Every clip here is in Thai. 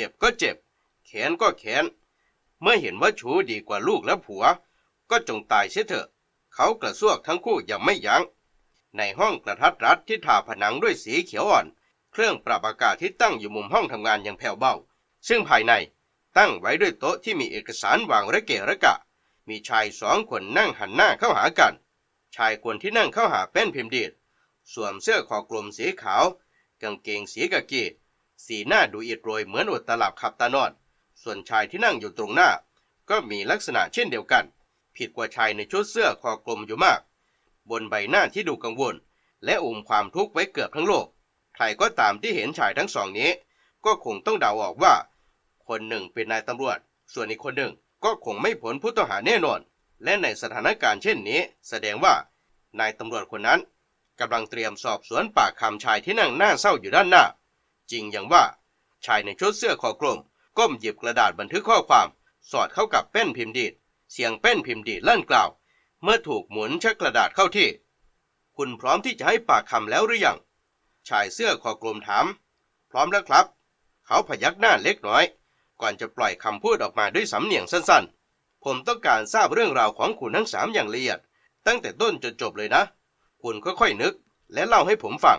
เจ็บก็เจ็บ แขนก็แขน เมื่อเห็นว่าชูดีกว่าลูกและผัว ก็จงตายเสียเถอะ เขากระซวกทั้งคู่อย่างไม่ยัง้ง ในห้องกระทัดรัดที่ทาผนังด้วยสีเขียวอ่อน เครื่องปรับอากาศที่ตั้งอยู่มุมห้องทำงานอย่างแผ่วเบา ซึ่งภายในตั้งไว้ด้วยโต๊ะที่มีเอกสารวางระเกะระกะ มีชายสองคนนั่งหันหน้าเข้าหากัน ชายคนที่นั่งเข้าหาเป็นพิมพ์ดีดสวมเสื้อคอกลมสีขาว กางเกงสีกะกี สีหน้าดูอิดโรยเหมือนอดตลับขับตานอน ส่วนชายที่นั่งอยู่ตรงหน้า ก็มีลักษณะเช่นเดียวกัน ผิดกว่าชายในชุดเสื้อคอกลมอยู่มาก บนใบหน้าที่ดูกังวล และอุ้มความทุกข์ไว้เกือบทั้งโลก ใครก็ตามที่เห็นชายทั้งสองนี้ ก็คงต้องเดาออกว่า คนหนึ่งเป็นนายตำรวจ ส่วนอีกคนหนึ่งก็คงไม่พ้นผู้ต้องหาแน่นอน และในสถานการณ์เช่นนี้ แสดงว่านายตำรวจคนนั้นกำลังเตรียมสอบสวนปากคำชายที่นั่งหน้าเศร้าอยู่ด้านหน้า จริงอย่างว่า ชายในชุดเสื้อคอกลม ก้มหยิบกระดาษบันทึกข้อความ สอดเข้ากับแป้นพิมพ์ดีด เสียงแป้นพิมพ์ดีดลั่นกล่าว เมื่อถูกหมุนชักกระดาษเข้าที่ คุณพร้อมที่จะให้ปากคำแล้วหรือยัง ชายเสื้อคอกลมถาม พร้อมแล้วครับ เขาพยักหน้าเล็กน้อย ก่อนจะปล่อยคำพูดออกมาด้วยสำเนียงสั้นๆ ผมต้องการทราบเรื่องราวของคุณทั้งสามอย่างละเอียด ตั้งแต่ต้นจนจบเลยนะ คุณค่อยๆนึกและเล่าให้ผมฟัง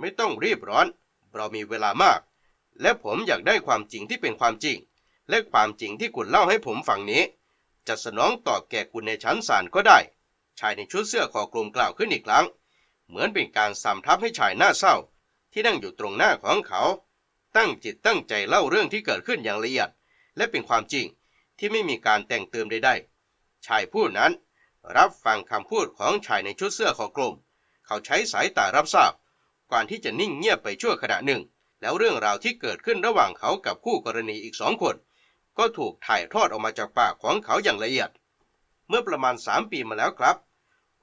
ไม่ต้องรีบร้อน เรามีเวลามาก และผมอยากได้ความจริงที่เป็นความจริง และความจริงที่คุณเล่าให้ผมฟังนี้ จะสนองตอบแก่คุณในชั้นศาลก็ได้ ชายในชุดเสื้อคอกลมกล่าวขึ้นอีกครั้ง เหมือนเป็นการสำทับให้ชายหน้าเศร้า ที่นั่งอยู่ตรงหน้าของเขา ตั้งจิตตั้งใจเล่าเรื่องที่เกิดขึ้นอย่างละเอียด และเป็นความจริงที่ไม่มีการแต่งเติมใดๆ ชายผู้นั้น รับฟังคำพูดของชายในชุดเสื้อคอกลม เขาใช้สายตารับทราบ ก่อนที่จะนิ่งเงียบไปชั่วขณะหนึ่ง แล้วเรื่องราวที่เกิดขึ้นระหว่างเขากับคู่กรณีอีกสองคน ก็ถูกถ่ายทอดออกมาจากปากของเขาอย่างละเอียด เมื่อประมาณสามปีมาแล้วครับ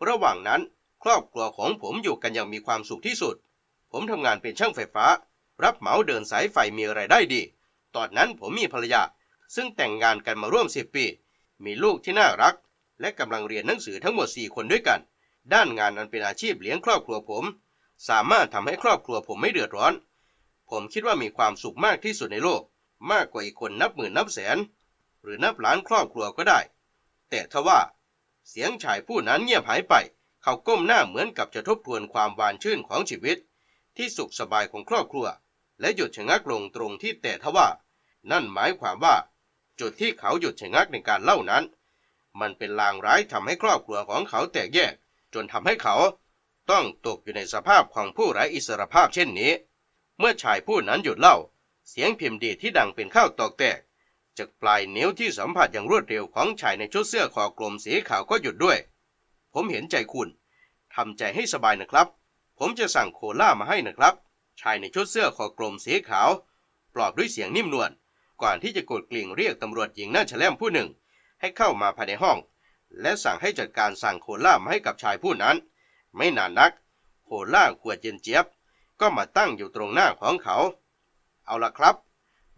ระหว่างนั้นครอบครัวของผมอยู่กันอย่างมีความสุขที่สุด ผมทำงานเป็นช่างไฟฟ้า รับเหมาเดินสายไฟมีไรายได้ดี ตอนนั้นผมมีภรรยา ซึ่งแต่งงานกันมาร่วมสิบปี มีลูกที่น่ารัก และกำลังเรียนหนังสือทั้งหมดสี่คนด้วยกัน ด้านงานอันเป็นอาชีพเลี้ยงครอบครัวผม สามารถทำให้ครอบครัวผมไม่เดือดร้อน ผมคิดว่ามีความสุขมากที่สุดในโลก มากกว่าอีกคนนับหมื่นนับแสน หรือนับล้านครอบครัวก็ได้ แต่ทว่า เสียงชายผู้นั้นเงียบหายไป เขาก้มหน้าเหมือนกับจะทบทวนความหวานชื่นของชีวิต ที่สุขสบายของครอบครัว และหยุดชะงักลงตรงที่แต่ทว่า นั่นหมายความว่า จุดที่เขาหยุดชะงักในการเล่านั้น มันเป็นลางร้ายทำให้ครอบครัวของเขาแตกแยก จนทำให้เขา ต้องตกอยู่ในสภาพของผู้ไร้อิสรภาพเช่นนี้ เมื่อชายผู้นั้นหยุดเล่า เสียงพิมพ์ดีที่ดังเป็นข้าวตอกแตก จากปลายนิ้วที่สัมผัสอย่างรวดเร็วของชายในชุดเสื้อคอกลมสีขาวก็หยุดด้วย ผมเห็นใจคุณทำใจให้สบายนะครับ ผมจะสั่งโคล่ามาให้นะครับ ชายในชุดเสื้อคอกลมสีขาว ปลอบด้วยเสียงนิ่มนวลก่อนที่จะกดกลิ่งเรียกตำรวจหญิงหน้าแฉลมผู้หนึ่ง ให้เข้ามาภายในห้อง และสั่งให้จัดการสั่งโคล่ามาให้กับชายผู้นั้น ไม่นานนักโคล่าขวดเย็นเจี๊ยบ ก็มาตั้งอยู่ตรงหน้าของเขา เอาละครับ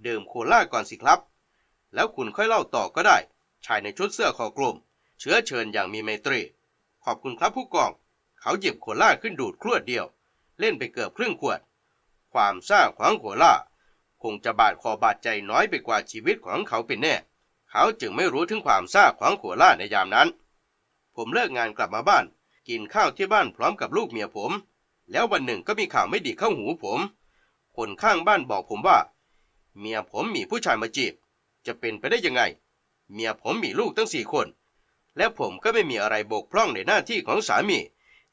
ดื่มโคล่าก่อนสิครับ แล้วคุณค่อยเล่าต่อก็ได้ ชายในชุดเสื้อคอกลม เชื้อเชิญอย่างมีไมตรี ขอบคุณครับผู้กอง เขาหยิบโคล่าขึ้นดูดครวดเดียว เล่นไปเกือบครึ่งขวด ความซ่าของโคล่า คงจะบาดคอบาดใจน้อยไปกว่าชีวิตของเขาเป็นแน่ เขาจึงไม่รู้ถึงความซ่าของโคล่าในยามนั้น ผมเลิกงานกลับมาบ้าน กินข้าวที่บ้านพร้อมกับลูกเมียผม แล้ววันหนึ่งก็มีข่าวไม่ดีเข้าหูผม คนข้างบ้านบอกผมว่า เมียผมมีผู้ชายมาจีบ จะเป็นไปได้ยังไง เมียผมมีลูกตั้งสี่คน และผมก็ไม่มีอะไรบกพร่องในหน้าที่ของสามี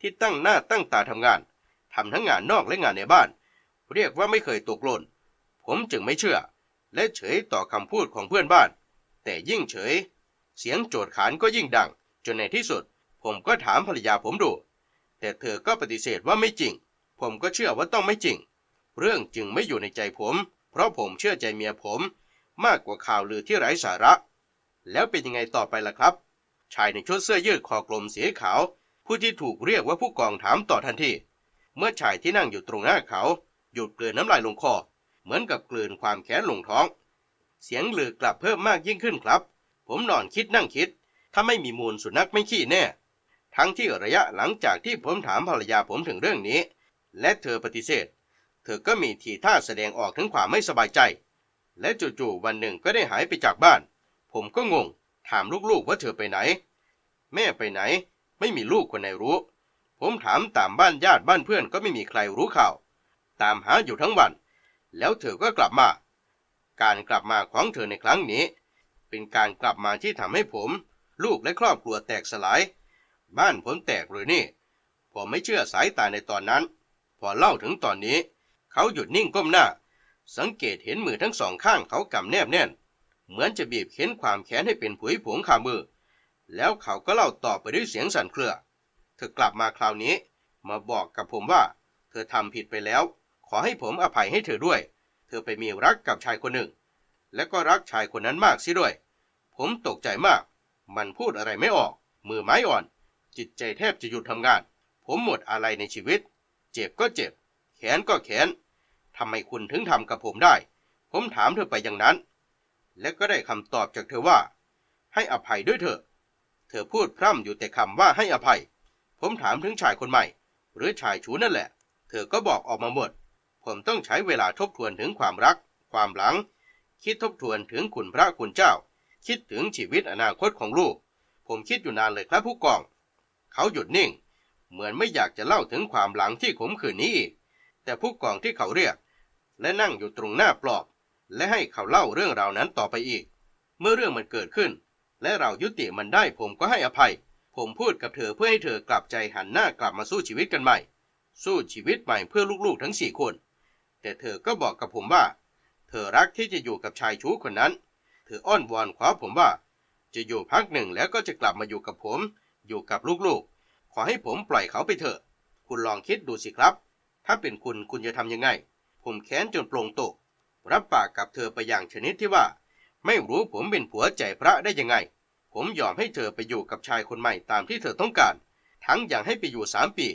ที่ตั้งหน้าตั้งตาทำงานทำทั้งงานนอกและงานในบ้าน เรียกว่าไม่เคยตกหล่นผมจึงไม่เชื่อ และเฉยต่อคำพูดของเพื่อนบ้าน แต่ยิ่งเฉย เสียงโจดขานก็ยิ่งดัง จนในที่สุด ผมก็ถามภรรยาผมดู แต่เธอก็ปฏิเสธว่าไม่จริง ผมก็เชื่อว่าต้องไม่จริง เรื่องจึงไม่อยู่ในใจผม เพราะผมเชื่อใจเมียผม มากกว่าข่าวลือที่ไร้สาระ แล้วเป็นยังไงต่อไปล่ะครับ ชายในชุดเสื้อยืดคอกลมสีขาว ผู้ที่ถูกเรียกว่าผู้กองถามต่อทันที เมื่อชายที่นั่งอยู่ตรงหน้าเขา หยุดเกลืนน้ำลายลงคอ เหมือนกับกลืนความแค้นลงท้อง เสียงลือกลับเพิ่มมากยิ่งขึ้นครับ ผมนอนคิดนั่งคิด ถ้าไม่มีมูลสุนัขไม่ขี้แน่ ทั้งที่ระยะหลังจากที่ผมถามภรรยาผมถึงเรื่องนี้ และเธอปฏิเสธ เธอก็มีทีท่าแสดงออกถึงความไม่สบายใจ และจู่ๆวันหนึ่งก็ได้หายไปจากบ้าน ผมก็งง ถามลูกๆว่าเธอไปไหน แม่ไปไหน ไม่มีลูกคนไหนรู้ ผมถามตามบ้านญาติบ้านเพื่อนก็ไม่มีใครรู้ข่าว ตามหาอยู่ทั้งวัน แล้วเธอก็กลับมา การกลับมาของเธอในครั้งนี้ เป็นการกลับมาที่ทำให้ผม ลูกและครอบครัวแตกสลาย บ้านผมแตกหรือนี่ ผมไม่เชื่อสายตาในตอนนั้น พอเล่าถึงตอนนี้ เขาหยุดนิ่งก้มหน้า สังเกตเห็นมือทั้งสองข้างเขากำแนบแน่น เหมือนจะบีบเค้นความแค้นให้เป็นผุยผงขามือ แล้วเขาก็เล่าต่อไปด้วยเสียงสั่นเครือ เธอกลับมาคราวนี้ มาบอกกับผมว่า เธอทำผิดไปแล้ว ขอให้ผมอภัยให้เธอด้วย เธอไปมีรักกับชายคนหนึ่ง และก็รักชายคนนั้นมากสิด้วย ผมตกใจมาก มันพูดอะไรไม่ออก มือไม้อ่อน จิตใจแทบจะหยุดทำงาน ผมหมดอะไรในชีวิต เจ็บก็เจ็บ แขนก็แขนทำไมคุณถึงทำกับผมได้ ผมถามเธอไปอย่างนั้น และก็ได้คำตอบจากเธอว่า ให้อภัยด้วยเถอะ เธอพูดพร่ำอยู่แต่คำว่าให้อภัย ผมถามถึงชายคนใหม่ หรือชายชูนั่นแหละ เธอก็บอกออกมาหมด ผมต้องใช้เวลาทบทวนถึงความรัก ความหลัง คิดทบทวนถึงคุณพระคุณเจ้า คิดถึงชีวิตอนาคตของลูก ผมคิดอยู่นานเลยครับผู้กอง เขาหยุดนิ่ง เหมือนไม่อยากจะเล่าถึงความหลังที่ขมขื่นนี้อีก แต่ผู้กองที่เขาเรียก และนั่งอยู่ตรงหน้าปลอบ และให้เขาเล่าเรื่องราวนั้นต่อไปอีก เมื่อเรื่องมันเกิดขึ้น และเรายุติมันได้ผมก็ให้อภัย ผมพูดกับเธอเพื่อให้เธอกลับใจหันหน้ากลับมาสู้ชีวิตกันใหม่ สู้ชีวิตใหม่เพื่อลูกๆทั้งสี่คน แต่เธอก็บอกกับผมว่า เธอรักที่จะอยู่กับชายชู้คนนั้น เธออ้อนวอนขอผมว่า จะอยู่พักหนึ่งแล้วก็จะกลับมาอยู่กับผม อยู่กับลูกๆ ขอให้ผมปล่อยเขาไปเถอะ คุณลองคิดดูสิครับ ถ้าเป็นคุณคุณจะทำยังไง ผมแค้นจนโปร่งตก รับปากกับเธอไปอย่างชนิดที่ว่า ไม่รู้ผมเป็นผัวใจพระได้ยังไง ผมยอมให้เธอไปอยู่กับชายคนใหม่ตามที่เธอต้องการ ทั้งอย่างให้ไปอยู่สามปี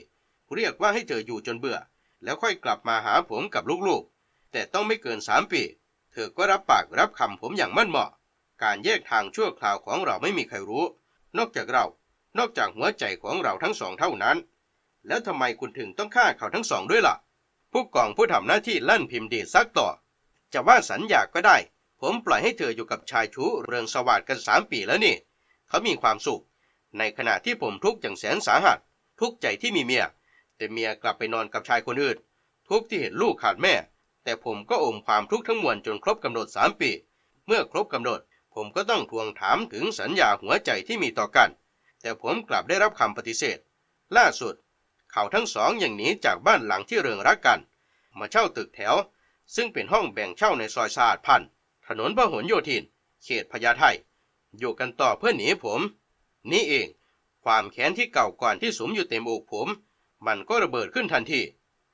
เรียกว่าให้เธออยู่จนเบื่อ แล้วค่อยกลับมาหาผมกับลูกๆ แต่ต้องไม่เกินสามปี เธอก็รับปากรับคำผมอย่างมั่นเหมาะ การแยกทางชั่วคราวของเราไม่มีใครรู้ นอกจากเรา นอกจากหัวใจของเราทั้งสองเท่านั้น แล้วทำไมคุณถึงต้องฆ่าเขาทั้งสองด้วยล่ะ ผู้กองผู้ทำหน้าที่ลั่นพิมพ์ดีซักต่อ จะว่าสัญญาก็ได้ ผมปล่อยให้เธออยู่กับชายชู้เรืองสวัสดกันสามปีแล้วนี่ เขามีความสุข ในขณะที่ผมทุกข์อย่างแสนสาหัส ทุกข์ใจที่มีเมีย แต่เมียกลับไปนอนกับชายคนอื่น ทุกข์ที่เห็นลูกขาดแม่ แต่ผมก็อมความทุกข์ทั้งมวลจนครบกำหนดสามปี เมื่อครบกำหนด ผมก็ต้องทวงถามถึงสัญญาหัวใจที่มีต่อกัน แต่ผมกลับได้รับคำปฏิเสธ ล่าสุด เขาทั้งสองยังหนีจากบ้านหลังที่เริงรักกัน มาเช่าตึกแถว ซึ่งเป็นห้องแบ่งเช่าในซอยสะอาดพันถนนพหลโยธิน เขตพญาไทอยู่กันต่อเพื่อหนีผม นี่เอง ความแค้นที่เก่าก่อนที่สมอยู่เต็มอกผม มันก็ระเบิดขึ้นทันที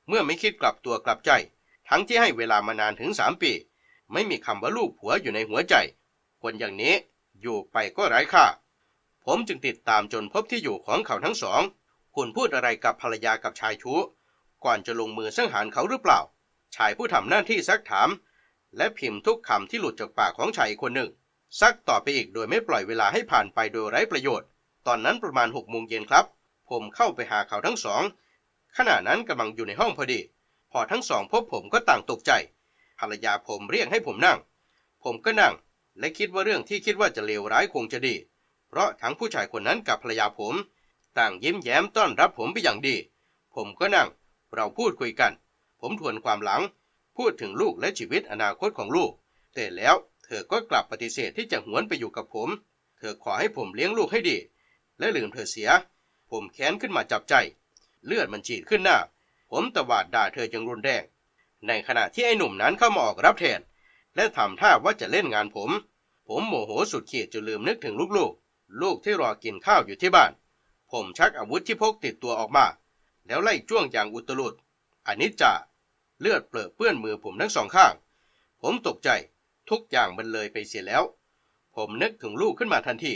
เมื่อไม่คิดกลับตัวกลับใจ ทั้งที่ให้เวลามานานถึงสามปี ไม่มีคำว่าลูกผัวอยู่ในหัวใจ คนอย่างนี้อยู่ไปก็ไร้ค่า ผมจึงติดตามจนพบที่อยู่ของเขาทั้งสอง คุณพูดอะไรกับภรรยากับชายชู้ ก่อนจะลงมือสังหารเขาหรือเปล่า ชายผู้ทำหน้าที่ซักถาม และพิมพ์ทุกคำที่หลุดจากปากของชายอีกคนหนึ่ง ซักต่อไปอีกโดยไม่ปล่อยเวลาให้ผ่านไปโดยไร้ประโยชน์ ตอนนั้นประมาณหกโมงเย็นครับ ผมเข้าไปหาเขาทั้งสอง ขณะนั้นกำลังอยู่ในห้องพอดี พอทั้งสองพบผมก็ต่างตกใจ ภรรยาผมเรียกให้ผมนั่ง ผมก็นั่ง และคิดว่าเรื่องที่คิดว่าจะเลวร้ายคงจะดี เพราะทั้งผู้ชายคนนั้นกับภรรยาผม ต่างยิ้มแย้มต้อนรับผมไปอย่างดี ผมก็นั่ง เราพูดคุยกัน ผมทวนความหลัง พูดถึงลูกและชีวิตอนาคตของลูก แต่แล้วเธอก็กลับปฏิเสธที่จะหวนไปอยู่กับผม เธอขอให้ผมเลี้ยงลูกให้ดี และลืมเธอเสีย ผมแค้นขึ้นมาจับใจ เลือดมันฉีดขึ้นหน้า ผมตวาดด่าเธออย่างรุนแรง ในขณะที่ไอ้หนุ่มนั้นเข้ามาออกรับแทน และทำท่าว่าจะเล่นงานผม ผมโมโหสุดขีดจนลืมนึกถึงลูกๆ ลูกที่รอกินข้าวอยู่ที่บ้าน ผมชักอาวุธที่พกติดตัวออกมา แล้วไล่จ้วงอย่างอุตลุดอันนี้จ่าเลือดเปรอเปื้อนมือผมทั้งสองข้าง ผมตกใจทุกอย่างมันเลยไปเสียแล้ว ผมนึกถึงลูกขึ้นมาทันที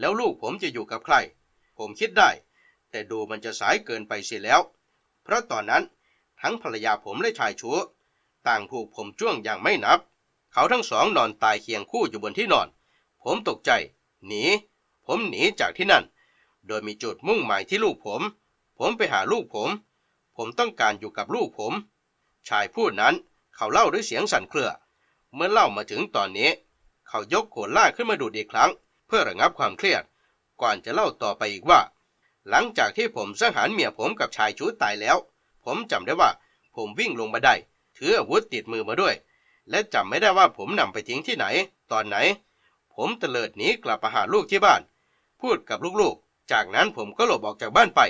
แล้วลูกผมจะอยู่กับใคร ผมคิดได้ แต่ดูมันจะสายเกินไปเสียแล้ว เพราะตอนนั้นทั้งภรรยาผมและชายชู้ต่างถูกผมจ้วงอย่างไม่นับ เขาทั้งสองนอนตายเคียงคู่อยู่บนที่นอน ผมตกใจ หนี ผมหนีจากที่นั่น โดยมีจุดมุ่งหมายที่ลูกผม ผมไปหาลูกผม ผมต้องการอยู่กับลูกผม ชายผู้นั้นเขาเล่าด้วยเสียงสั่นเครือ เมื่อเล่ามาถึงตอนนี้ เขายกโขนล่าขึ้นมาดูดอีกครั้ง เพื่อระงับความเครียด ก่อนจะเล่าต่อไปอีกว่า หลังจากที่ผมสังหารเมียผมกับชายชู้ตายแล้ว ผมจำได้ว่า ผมวิ่งลงบันไดถืออาวุธติดมือมาด้วย และจำไม่ได้ว่าผมนำไปทิ้งที่ไหน ตอนไหน ผมเตลิดหนีกลับมาหาลูกที่บ้าน พูดกับลูกๆ จากนั้นผมก็หลบออกจากบ้านไป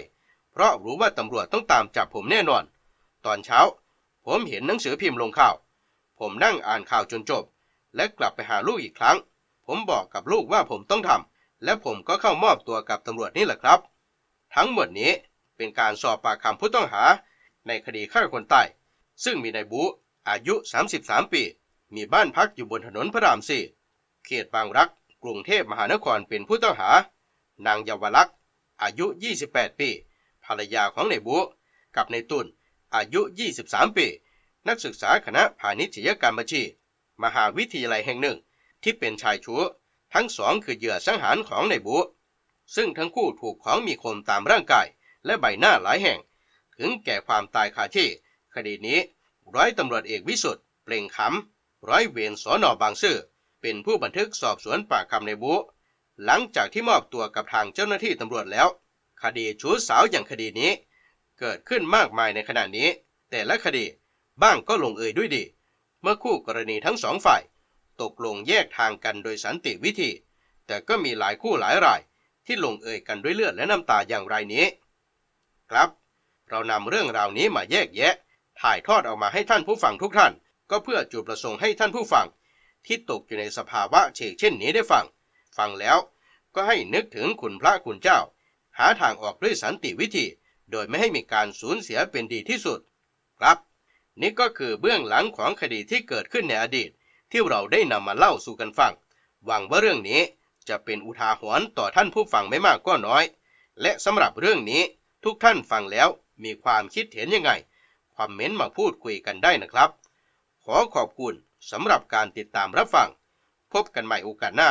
เพราะรู้ว่าตำรวจต้องตามจับผมแน่นอน ตอนเช้า ผมเห็นหนังสือพิมพ์ลงข่าว ผมนั่งอ่านข่าวจนจบ และกลับไปหาลูกอีกครั้ง ผมบอกกับลูกว่าผมต้องทำและผมก็เข้ามอบตัวกับตำรวจนี่แหละครับ ทั้งหมดนี้เป็นการสอบปากคำผู้ต้องหา ในคดีฆ่าคนตายซึ่งมีนายบูอายุ 33 ปี มีบ้านพักอยู่บนถนนพระรามสี่เขตบางรัก กรุงเทพมหานครเป็นผู้ต้องหา นางเยาวลักษณ์อายุ 28 ปี ภรรยาของนายบูกับนายตุนอายุ 23 ปี นักศึกษาคณะพาณิชยการบัญชี มหาวิทยาลัยแห่งหนึ่ง ที่เป็นชายชู้ทั้งสองคือเหยื่อสังหารของนายบูซึ่งทั้งคู่ถูกของมีคมตามร่างกาย และใบหน้าหลายแห่ง ถึงแก่ความตายคาที่ คดีนี้ร้อยตำรวจเอกวิสุทธ์เปล่งขำร้อยเวรสอนอบางซื่อเป็นผู้บันทึกสอบสวนปากคำในบู หลังจากที่มอบตัวกับทางเจ้าหน้าที่ตำรวจแล้ว คดีชู้สาวอย่างคดีนี้ เกิดขึ้นมากมายในขณะนี้ แต่ละคดีบ้างก็ลงเอยด้วยดี เมื่อคู่กรณีทั้งสองฝ่าย ตกลงแยกทางกันโดยสันติวิธี แต่ก็มีหลายคู่หลายราย ที่ลงเอยกันด้วยเลือดและน้ำตาอย่างไรนี้ ครับ เรานำเรื่องราวนี้มาแยกแยะ ถ่ายทอดออกมาให้ท่านผู้ฟังทุกท่าน ก็เพื่อจุดประสงค์ให้ท่านผู้ฟังที่ตกอยู่ในสภาวะเชกเช่นนี้ได้ฟัง ฟังแล้ว ก็ให้นึกถึงคุณพระคุณเจ้า หาทางออกด้วยสันติวิธี โดยไม่ให้มีการสูญเสียเป็นดีที่สุด ครับ นี่ก็คือเบื้องหลังของคดีที่เกิดขึ้นในอดีต ที่เราได้นำมาเล่าสู่กันฟัง หวังว่าเรื่องนี้จะเป็นอุทาหรณ์ต่อท่านผู้ฟังไม่มากก็น้อย และสำหรับเรื่องนี้ทุกท่านฟังแล้วมีความคิดเห็นยังไง คอมเมนต์มาพูดคุยกันได้นะครับ ขอขอบคุณสำหรับการติดตามรับฟัง พบกันใหม่โอกาสหน้า